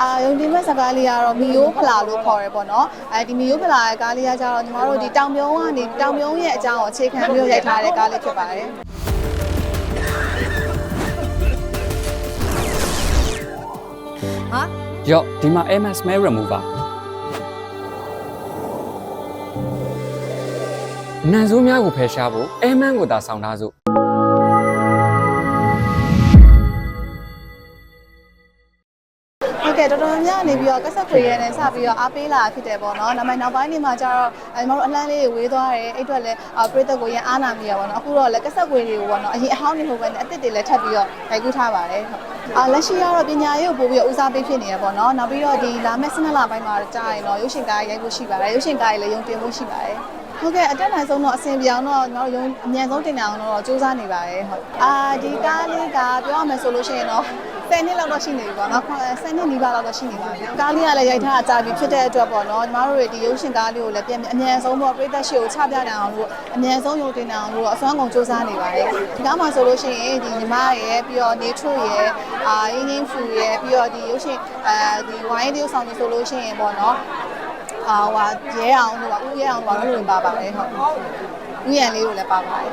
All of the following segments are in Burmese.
အာယုံတင်မဲ့စကားလေးကတော့မီယိုးဖလာလို့ခေါ်ရဲပေါ့နော်အဲဒီမီယိုးဖလာရဲ့ကားလေးကကြတော့ညီမတို့ဒီတောင်ပြုံးကနေတောင်ပြုံးရဲ့အကြောင်းကိုအခြေခံပြီးတော့ရိုက်ထားတဲ့ကားလေးဖြစ်ပါတယ်ဟာရော့ဒီမှာ MS Mail Remover နန်ဆိုးများကိုဖယ်ရှားဖို့ Aman ကိုသာဆောင်ထားစို့ တ်ကဲ့တော်တော်များများနေပြီးတော့ကက်ဆက်ခွေရဲနဲ့စပြီးတော့အားပေးလာဖြစ်တယ်ပေါ့နော်။နောက်ပိုင်းနောက်ပိုင်းနေမှာကျတော့အဲဒီမှာတို့အလန်းလေးတွေဝေးသွားတယ်။အဲ့အတွက်လည်းအာပရိသတ်ကိုရန်အားနာမိရပါတော့။အခုတော့လည်းကက်ဆက်ခွေတွေကိုပေါ့နော်။အရင်အဟောင်းတွေမဟုတ်ဘဲနဲ့အစ်စ်တွေလည်းထပ်ပြီးတော့ရိုက်ကူးထားပါတယ်။ဟုတ်။အာလက်ရှိကတော့ပညာရေးကိုပို့ပြီးတော့ဦးစားပေးဖြစ်နေရပေါ့နော်။နောက်ပြီးတော့ဒီလာမယ့်စနစ်လပိုင်းမှာကြာရင်တော့ရုပ်ရှင်ကားရိုက်ဖို့ရှိပါတယ်။ရုပ်ရှင်ကားတွေလည်းယုံတင်ဖို့ရှိပါတယ်။ဟုတ်ကဲ့အတက်နိုင်ဆုံးတော့အဆင်ပြေအောင်တော့ကျွန်တော်တို့ရုံအမြန်ဆုံးတင်နိုင်အောင်တော့စူးစမ်းနေပါတယ်ဟုတ်အာဒီကားလေးက ပြောရမယ်ဆိုလို့ရှိရင်တော့10နှစ်လောက်တော့ရှိနေပြီပေါ့နော်10နှစ်နီးပါးလောက်တော့ရှိနေပါပြီကားလေးကလည်းရိုက်ထားအကြပြီဖြစ်တဲ့အတွက်ပေါ့နော်ညီမတို့တွေဒီရုပ်ရှင်ကားလေးကိုလည်းပြန်အမြန်ဆုံးပေါ့ပရိသတ်ရှိကိုချပြနိုင်အောင်လို့အမြန်ဆုံးရုံတင်နိုင်အောင်လို့အစွမ်းကုန်စူးစမ်းနေပါတယ်ဒီကားမှာဆိုလို့ရှိရင်ဒီညီမရဲ့ပြီးတော့နေထုရဲ့အာရင်းရင်းဖူရဲ့ပြီးတော့ဒီရုပ်ရှင်အဲဒီဝိုင်းလေးဆောင်နေဆိုလို့ရှိရင်ပေါ့နော်အာဟိုရဲအောင်တို့ပါဦးရဲအောင်တို့ပါလို့ဝင်ပါပါတယ်ဟုတ် ဦးရန်လေးကိုလည်းပါပါတယ်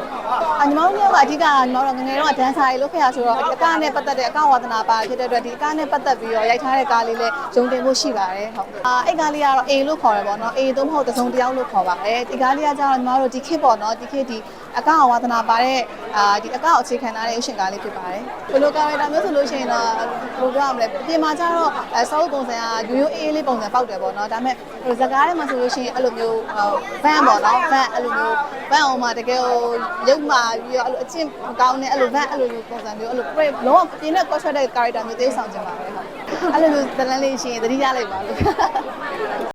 အညီမတို့ကအဓိကညီမတို့ငငယ်တော့ဒန်ဆာတွေလုပ်ခဲ့ရဆိုတော့အကားနဲ့ပတ်သက်တဲ့အကောင့်ဝါသနာပါဖြစ်တဲ့အတွက်ဒီအကားနဲ့ပတ်သက်ပြီးတော့ရိုက်ထားတဲ့ကားလေးလည်းဂျုံတင်ဖို့ရှိပါတယ်ဟုတ်အာအဲ့ကားလေးကတော့ A လို့ခေါ်တယ်ပေါ့နော် A သို့မဟုတ်တစုံတစ်ယောက်လို့ခေါ်ပါတယ်ဒီကားလေးကကျတော့ညီမတို့ဒီခေတ်ပေါ့နော်ဒီခေတ်ဒီအကောင့်ဝါသနာပါတဲ့အာဒီအကောင့်အခြေခံထားတဲ့ရုပ်ရှင်ကားလေးဖြစ်ပါတယ်ဘယ်လိုကာရက်တာမျိုးဆိုလို့ရှိရင်တော့ဘယ်လိုပြောရမလဲပြင်မှာကျတော့အဲစောက်ပုံစံကရိုးရိုးအေးအေးလေးပုံစံပေါက်တယ်ပေါ့နော်ဒါပေမဲ့ဟိုဇကားထဲမှာဆိုလို့ရှိရင်အဲ့လိုမျိုးဗန်ပေါ့နော်ဗန်အဲ့လိုမျိုး ဗန်အောင်မှာတကယ်ဟိုရုပ်မာပြီးတော့အဲ့လိုအချင်းကောင်းတဲ့အဲ့လိုဗန်အဲ့လိုမျိုးပုံစံမျိုးအဲ့လိုလုံးဝပြင်းတဲ့ cost တဲ့ character မျိုးသေးဆောင်ချင်ပါတယ်ဟုတ်အဲ့လိုမျိုးဇလန်းလေးရှိရင်သတိရလိုက်ပါလို့